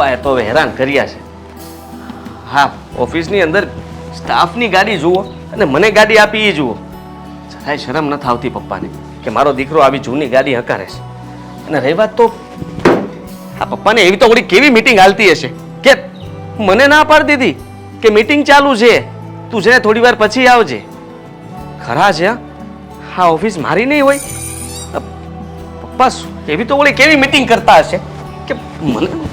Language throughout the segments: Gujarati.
પપ્પાએ તો હેરાન કર્યા છે. હા, ઓફિસની અંદર સ્ટાફની ગાડી જુઓ અને મને ગાડી આપી એ જુઓ. જરાય શરમ નથી આવતી પપ્પાને કે મારો દીકરો આવી જૂની ગાડી હકારે છે. અને રહી વાત તો આ પપ્પાને એવી તો ઓળી કેવી મીટિંગ હાલતી હશે? કે મને ના પાડતી દીધી કે મીટિંગ ચાલુ છે. તું ને થોડી વાર પછી આવજે. ખરા છે, હા? ઓફિસ મારી નહીં હોય. પપ્પા, એવી તો ઓળી કેવી મીટિંગ કરતા હશે? કે મને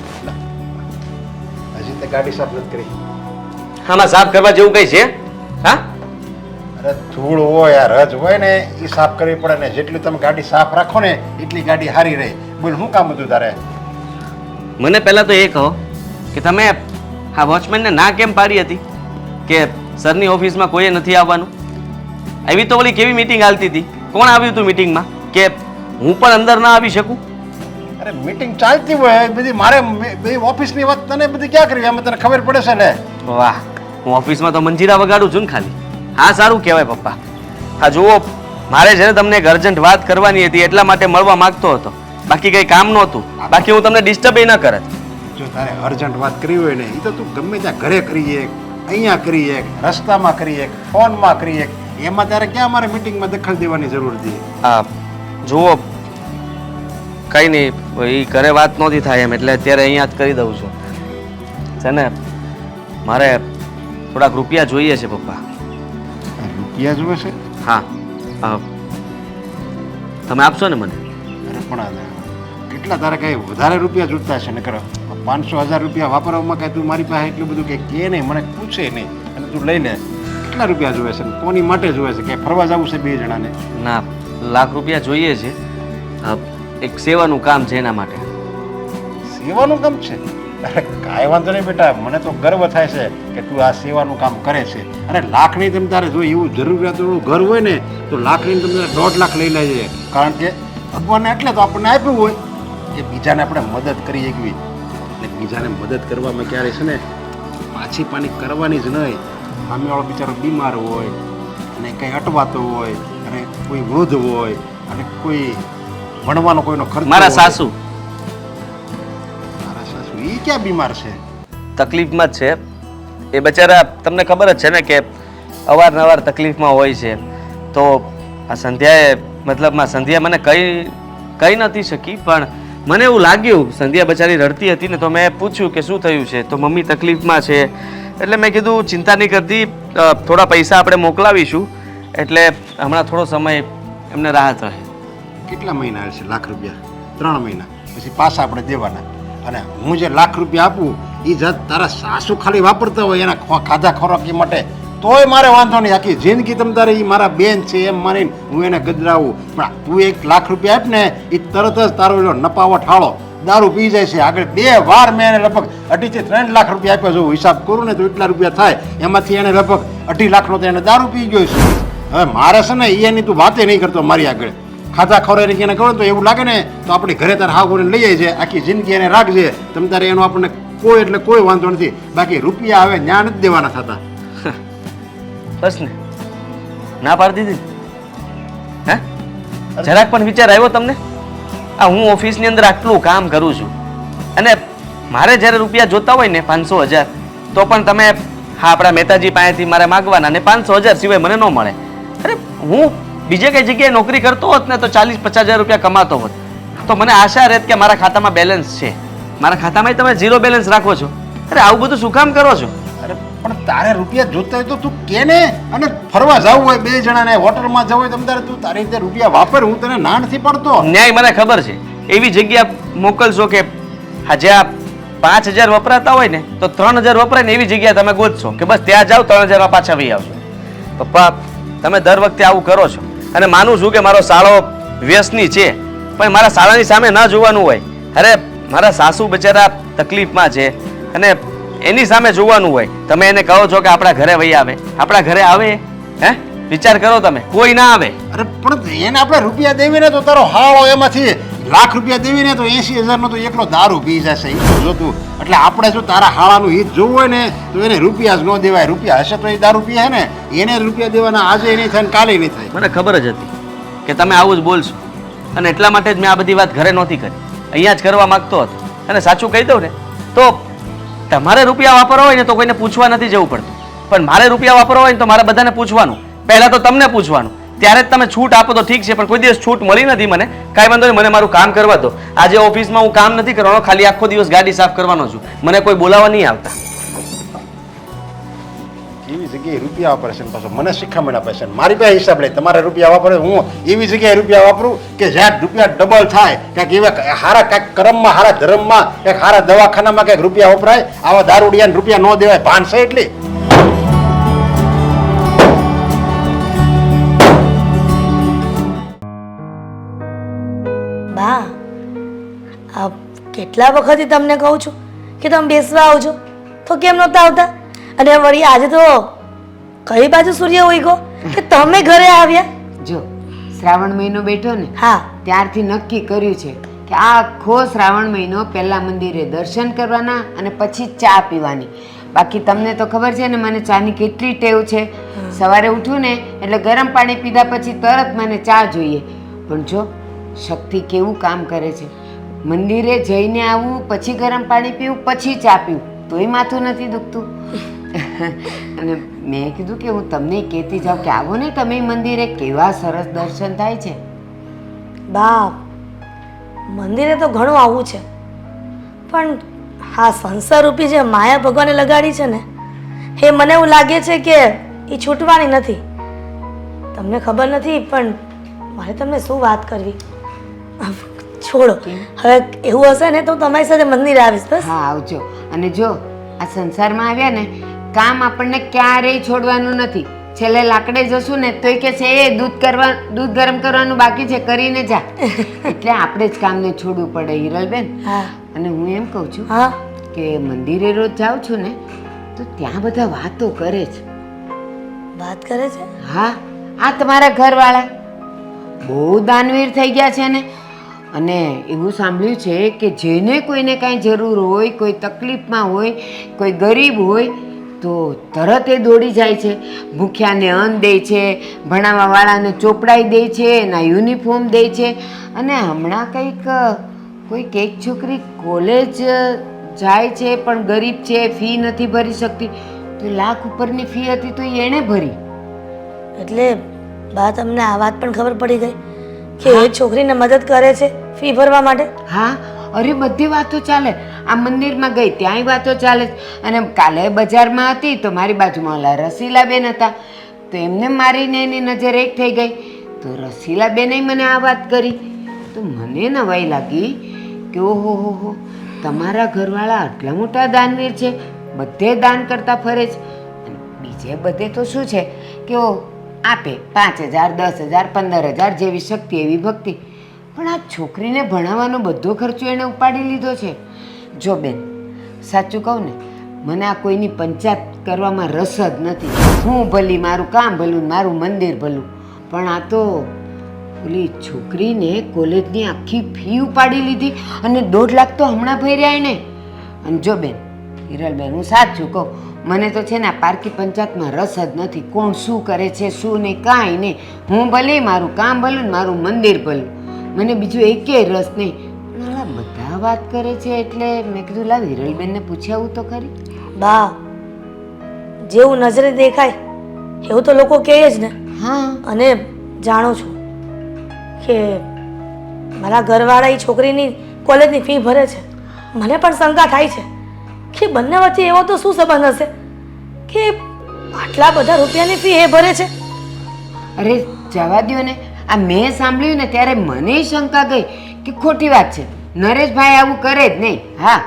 તે ગાડી સાફ નથી કરી. આમાં સાફ કરવા જેવું કઈ છે? હા? અરે ધૂળ હોય આ રજ હોય ને એ સાફ કરવી પડે ને. જેટલી તમે ગાડી સાફ રાખો ને એટલી ગાડી સારી રહે. બોલ શું કામ હતું તારે? મને પહેલા તો એ કહો કે તમે આ વોચમેનને ના કેમ પાડી હતી? કે સરની ઓફિસમાં કોઈએ નથી આવવાનું? એવી તો ઓલી કેવી મીટિંગ હાલતી હતી? કોણ આવ્યું હતું મીટિંગમાં કે હું પણ અંદર ના આવી શકું? અરે મીટિંગ ચાલતી હોય બધી મારે બધી ઓફિસની વાત તને બધી ક્યાં કરવી? અમે તને ખબર પડે છે ને? વાહ હું ઓફિસમાં તો મંજીરા વગાડું છું ને ખાલી. હા સારું કહેવાય પપ્પા. હા જુઓ મારે છે ને તમને એક અર્જન્ટ વાત કરવાની હતી એટલા માટે મળવા માંગતો હતો. બાકી કંઈ કામ નહોતું. બાકી હું તમને ડિસ્ટર્બ ન કરત. જો તારે અર્જન્ટ વાત કરવી હોય ને એ તો તું ગમે ત્યાં ઘરે કરીએ અહીંયા કરીએ રસ્તામાં કરીએ ફોનમાં કરીએ એમાં ત્યારે ક્યાં મારે મીટિંગમાં દખલ દેવાની જરૂર હતી? હા જુઓ કંઈ નહીં એ ઘરે વાત નહોતી થાય એમ એટલે અત્યારે અહીંયા જ કરી દઉં છું. છે ને? મારે થોડાક રૂપિયા જોઈએ છે પપ્પા. રૂપિયા જોઈએ છે? હા. તમે આપશો ને મને? અરે પણ કેટલા તારે કઈ વધારે રૂપિયા જોતા છે ને કરો પાંચસો હજાર રૂપિયા વાપરવામાં કાંઈ તું મારી પાસે એટલું બધું કે કે નહીં મને પૂછે નહીં. અને તું લઈ લે. કેટલા રૂપિયા જોવે છે કોની માટે જોવે છે? કે ફરવા જવું છે બે જણાને? ના લાખ રૂપિયા જોઈએ છે. અ, એક સેવાનું કામ છે એના માટે. સેવાનું કામ છે? અરે કાંઈ વાંધો નહીં બેટા, મને તો ગર્વ થાય છે કે તું આ સેવાનું કામ કરે છે. અને લાખની તમે તારે જો એવું જરૂરિયાતનું ઘર હોય ને, તો લાખની તમે તારે દોઢ લાખ લઈ લેજે. કારણ કે ભગવાને એટલે તો આપણને આપ્યું હોય કે બીજાને આપણે મદદ કરી શકવી. એટલે બીજાને મદદ કરવામાં ક્યારે છે ને, પાછી પાણી કરવાની જ નહીં. સામેવાળો બિચારો બીમાર હોય, અને કંઈ અટવાતો હોય, અને કોઈ વૃદ્ધ હોય, અને કોઈ ભણવાનો કોઈનો ખર્ચ મારા સાસુ. મારા સાસુ એ ક્યાં બીમાર છે? તકલીફમાં જ છે. એ બચારા તમને ખબર જ છે ને કે અવારનવાર તકલીફમાં હોય છે. તો આ સંધ્યાએ મતલબમાં સંધ્યા મને કઈ કહી નથી શકી પણ મને એવું લાગ્યું સંધ્યા બચારી રડતી હતી ને તો મેં પૂછ્યું કે શું થયું છે? તો મમ્મી તકલીફમાં છે. એટલે મેં કીધું ચિંતા નહીં કરતી થોડા પૈસા આપણે મોકલાવીશું. એટલે હમણાં થોડો સમય એમને રાહત રહે. કેટલા મહિના હશે લાખ રૂપિયા. ત્રણ મહિના. પછી પાછા આપણે દેવાના. અને હું જે લાખ રૂપિયા આપું એ જાત તારા સાસુ ખાલી વાપરતા હોય, એના ખાધા ખોરાકી માટે. તોય મારે વાંધો નહીં. આખી જિંદગી તમ તારે એ મારા બેન છે એમ માનીને હું એને ગજરાવું પણ તું એક લાખ રૂપિયા આપ ને એ તરત જ તારો એનો નપાવો ઠાળો દારૂ પી જાય છે. આગળ બે વાર મેં એને લગભગ અઢીથી ત્રણ લાખ રૂપિયા આપ્યા જો હિસાબ કરું ને તો એટલા રૂપિયા થાય. એમાંથી એને લગભગ અઢી લાખનો તો એને દારૂ પી ગયો છે. હવે મારે છે ને એની તું વાતે નહીં કરતો મારી આગળ. ખાધા ખવડાવીને એને ખબર તો એવું લાગે ને તો આપણે ઘરે તારે હાવ કરીને લઈ જાય છે, આખી જિંદગી એને રાખજે. તમે તારે એનો આપણને કોઈ એટલે કોઈ વાંધો નથી. બાકી રૂપિયા હવે ન્યા નથી દેવાના થતા. બસ ને. ના પાડી દીધી? હે? જરાક પણ વિચાર આવ્યો તમને? આ હું ઓફિસની અંદર આટલું કામ કરું છું. અને મારે જ્યારે રૂપિયા જોતા હોય ને પાંચસો હજાર, તો પણ તમે હા, આપણા મહેતાજી પાસેથી મારે માગવાના ને પાંચસો હજાર સિવાય મને ન મળે. અરે હું બીજે કઈ જગ્યાએ નોકરી કરતો હોત ને તો ચાલીસ પચાસ હજાર રૂપિયા કમાતો હોત. તો મને આશા રહેત કે મારા ખાતામાં બેલેન્સ છે. મારા ખાતામાં તમે ઝીરો બેલેન્સ રાખો છો. અરે આવું બધું શું કામ કરો છો? અરે પણ તારે રૂપિયા જોતા હોય તો તું કે ને અને ફરવા જવું હોય બે જણાને હોટલમાં જવું હોય તમ તારે તું તારી રીતે રૂપિયા વાપર હું તને ના નથી પડતો. ન્યાય મને ખબર છે. એવી જગ્યા મોકલશો કે જ્યાં પાંચ હજાર વપરાતા હોય ને તો ત્રણ હજાર વપરાય ને એવી જગ્યા તમે ગોતશો કે બસ ત્યાં જાઓ ત્રણ હજારમાં પાછા વહી આવશો. પપ્પા તમે દર વખતે આવું કરો છો. અને માનું છું કે મારો સાળો વ્યસની છે, પણ મારા સાળાની સામે ન જોવાનું હોય. અરે, મારા સાસુ બચારા તકલીફમાં છે અને એની સામે જોવાનું હોય. તમે એને કહો છો કે આપણા ઘરે વહી આવે. આપણા ઘરે આવે? હે? વિચાર કરો તમે. કોઈ ના આવે. અરે, પણ એને આપણે રૂપિયા દેવીને તો તારો હાળો એમાંથી લાખ રૂપિયા દેવીને તો એસી હજારનો તો એકલો દારૂ પી જશે એ જોતું એટલે આપણે જો તારા હાળાનું હિત જોવું હોય ને, તો એને રૂપિયા જ ન દેવાય. રૂપિયા હશે તો એ દારૂ પીએ ને. એને રૂપિયા દેવાના આજે નહીં થાય ને કાલે નહીં થાય. મને ખબર જ હતી કે તમે આવું જ બોલશો. અને એટલા માટે જ મેં આ બધી વાત ઘરે નહોતી કરી. અહીંયા જ કરવા માંગતો હતો. અને સાચું કહી દઉં ને, તો તમારે રૂપિયા વાપરવા હોય ને તો કોઈને પૂછવા નથી જવું પડતું. પણ મારે રૂપિયા વાપરવા હોય ને તો મારે બધાને પૂછવાનું. પહેલાં તો તમને પૂછવાનું. ત્યારે જ તમે છૂટ આપો તો ઠીક છે, પણ કોઈ દિવસ છૂટ મળી નથી મને. કાંઈ વાંધો નહીં, મને મારું કામ કરવા દો. આજે ઓફિસમાં હું કામ નથી કરવાનો, ખાલી આખો દિવસ ગાડી સાફ કરવાનો છું. મને કોઈ બોલાવવા નહીં આવતા. એવી જગ્યાએ રૂપિયા વાપરે છે પાછો? મને શિખામણ આપે છે મારી પાસે હિસાબ લે તમારે રૂપિયા વાપરે હું એવી જગ્યાએ રૂપિયા વાપરું કે જ્યાં રૂપિયા ડબલ થાય. ક્યાંક એવા હારા કાંઈક કરમમાં, હારા ધર્મમાં, ક્યાંક હારા દવાખાનામાં ક્યાંક રૂપિયા વપરાય. આવા દારૂડિયાને રૂપિયા ન દેવાય. ભાન છે એટલી? કેટલા વખતથી તમને કહું છું કે તમે બેસવા આવજો? તો કેમ નહોતા આવતા? અને વળી આજે તો કઈ બાજુ સૂર્ય ઉગ્યો કે તમે ઘરે આવ્યા? જો શ્રાવણ મહિનો બેઠો ને હા. ત્યારથી નક્કી કર્યું છે કે આ આખો શ્રાવણ મહિનો પહેલા મંદિરે દર્શન કરવાના અને પછી ચા પીવાની. બાકી તમને તો ખબર છે ને મને ચાની કેટલી ટેવ છે. સવારે ઉઠું ને એટલે ગરમ પાણી પીધા પછી તરત મને ચા જોઈએ. પણ જો શક્તિ કેવું કામ કરે છે. મંદિરે જઈને આવું પછી ગરમ પાણી પીવું પછી ચા પીવું. તોય માથું નથી દુખતું. અને મેં કીધું કે હું તમને કહેતી જાઉં કે આવો ને તમે મંદિરે કેવા સરસ દર્શન થાય છે. બા મંદિરે તો ઘણું આવું છે. પણ હા સંસારરૂપી જે માયા ભગવાને લગાડી છે ને એ મને એવું લાગે છે કે એ છૂટવાની નથી. તમને ખબર નથી પણ મારે તમને શું વાત કરવી? છોડો. હવે એવું હશે ને તો તમારી સાથે મંદિર આવીશ બસ. હા આવજો. અને જો આ સંસારમાં આવ્યા ને કામ આપણને ક્યારેય છોડવાનું નથી. છેલ્લે લાકડે જશું ને તોય કે છે એ દૂધ કરવા દૂધ ગરમ કરવાનું બાકી છે કરીને જા. એટલે આપણે જ કામને છોડવું પડે હિરલબેન. હા. અને હું એમ કહું છું હા. કે મંદિરે રોજ જાઉં છું ને તો ત્યાં બધા વાતો કરે છે. વાત કરે છે? હા. આ તમારા ઘરવાળા બહુ દાનવીર થઈ ગયા છે ને અને એવું સાંભળ્યું છે કે જેને કોઈને કાંઈ જરૂર હોય, કોઈ તકલીફમાં હોય, કોઈ ગરીબ હોય, તો તરત એ દોડી જાય છે. ભૂખ્યાને અન્ન દે છે ભણાવવાવાળાને ચોપડાઈ દે છે, એના યુનિફોર્મ દે છે. અને હમણાં કંઈક, કોઈક એક છોકરી કોલેજ જાય છે, પણ ગરીબ છે, ફી નથી ભરી શકતી. તો લાખ ઉપરની ફી હતી તો એણે ભરી. એટલે બા, તમને આ વાત પણ ખબર પડી ગઈ? કે એ છોકરીને મદદ કરે છે ફી ભરવા માટે? હા? અરે બધી વાતો ચાલે. આ મંદિરમાં ગઈ ત્યાંય વાતો ચાલે છે. અને કાલે બજારમાં હતી તો મારી બાજુમાં ઓલા રસીલાબેન હતા. તો એમને મારીને એની નજર એક થઈ ગઈ. તો રસીલાબેને મને આ વાત કરી. તો મને નવાઈ લાગી કે ઓહો હો હો તમારા ઘરવાળા આટલા મોટા દાનવીર છે. બધે દાન કરતા ફરે છે. બીજે બધે તો શું છે? કે ઓ આપે. પાંચ હજાર, દસ હજાર, પંદર હજાર જેવી શક્તિ, એવી ભક્તિ. પણ આ છોકરીને ભણાવવાનો બધો ખર્ચો એણે ઉપાડી લીધો છે. જો બેન, સાચું કહું ને, મને આ કોઈની પંચાયત કરવામાં રસ જ નથી. હું ભલી મારું કામ ભલું મારું મંદિર ભલું. પણ આ તો ઓલી છોકરીને કોલેજની આખી ફી ઉપાડી લીધી અને દોઢ લાખ તો હમણાં ભર્યા એણે અને જો બેન, હિરલબેન, હું સાચું કહું મને તો છે ને આ પારકી પંચાયતમાં રસ જ નથી. કોણ શું કરે છે શું નહીં કાંઈ નહીં. હું ભલે મારું કામ ભલું ને મારું મંદિર ભલું. મને બીજું એકેય રસ નહીં. પણ બધા વાત કરે છે એટલે મેં કીધું લાવ હિરલબેનને પૂછ્યાવું તો ખરી. બા જેવું નજરે દેખાય એવું તો લોકો કહે જ ને. હા. અને જાણું છું કે મારા ઘરવાળા એ છોકરીની કોલેજની ફી ભરે છે. મને પણ શંકા થાય છે કે બંને વચ્ચે એવો તો શું સંબંધ હશે? કે આટલા બધા રૂપિયાની ફી એ ભરે છે? અરે, જવા દો ને. આ મેં સાંભળ્યું ને ત્યારે મને શંકા ગઈ કે ખોટી વાત છે. નરેશભાઈ આવું કરે જ નહીં. હા,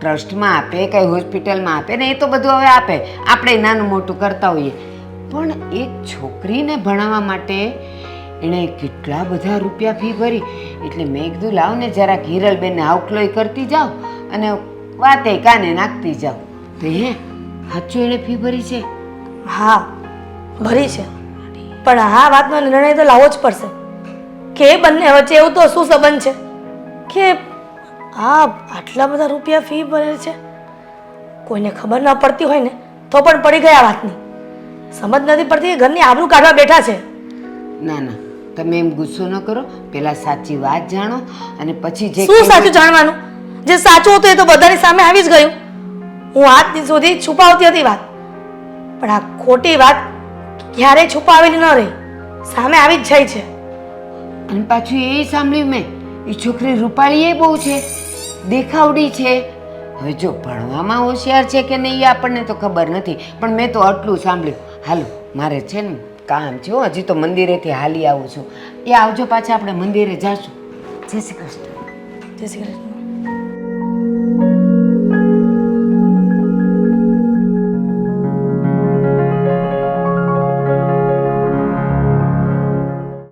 ટ્રસ્ટમાં આપે, કઈ હોસ્પિટલમાં આપે ને એ તો બધું હવે આપે. આપણે નાનું મોટું કરતા હોઈએ. પણ એક છોકરીને ભણાવવા માટે એણે કેટલા બધા રૂપિયા ફી ભરી. એટલે મેં કીધું, લાવ ને જરાક હિરલબેનને આઉટલોય કરતી જાઓ અને વાતે કાને નાખતી જાઓ. તો હે સાચું એણે ફી ભરી છે? હા ભરી છે. પણ આ વાતનો નિર્ણય તો લાવવો જ પડશે. કે એ બંને વચ્ચે એવું તો શું સંબંધ છે? કે આ આટલા બધા રૂપિયા ફી ભરે છે? કોઈને ખબર ન પડતી હોય ને તો પણ પડી ગયા વાતની. સમજ નથી પડતી ઘરની આબરૂ કાઢવા બેઠા છે. ના ના તમે એમ ગુસ્સો ન કરો. પહેલા સાચી વાત જાણો અને પછી જે શું સાચું જાણવાનું? જે સાચું હતું એ તો બધાની સામે આવી જ ગયું. હું આજ દિન સુધી છુપાવતી હતી વાત. પણ આ ખોટી વાત ક્યારેય છુપાવેલી ન રહી. સામે આવી જ જાય છે. અને પાછું એ સાંભળ્યું મેં એ છોકરી રૂપાળી એ બહુ છે દેખાવડી છે. હવે જો ભણવામાં હોશિયાર છે કે નહીં એ આપણને તો ખબર નથી પણ મેં તો આટલું સાંભળ્યું. હાલો મારે છે ને કામ છે હજી તો મંદિરેથી હાલી આવું છું. એ આવજો પાછા આપણે મંદિરે જાશું. જય શ્રી કૃષ્ણ. જય શ્રી કૃષ્ણ.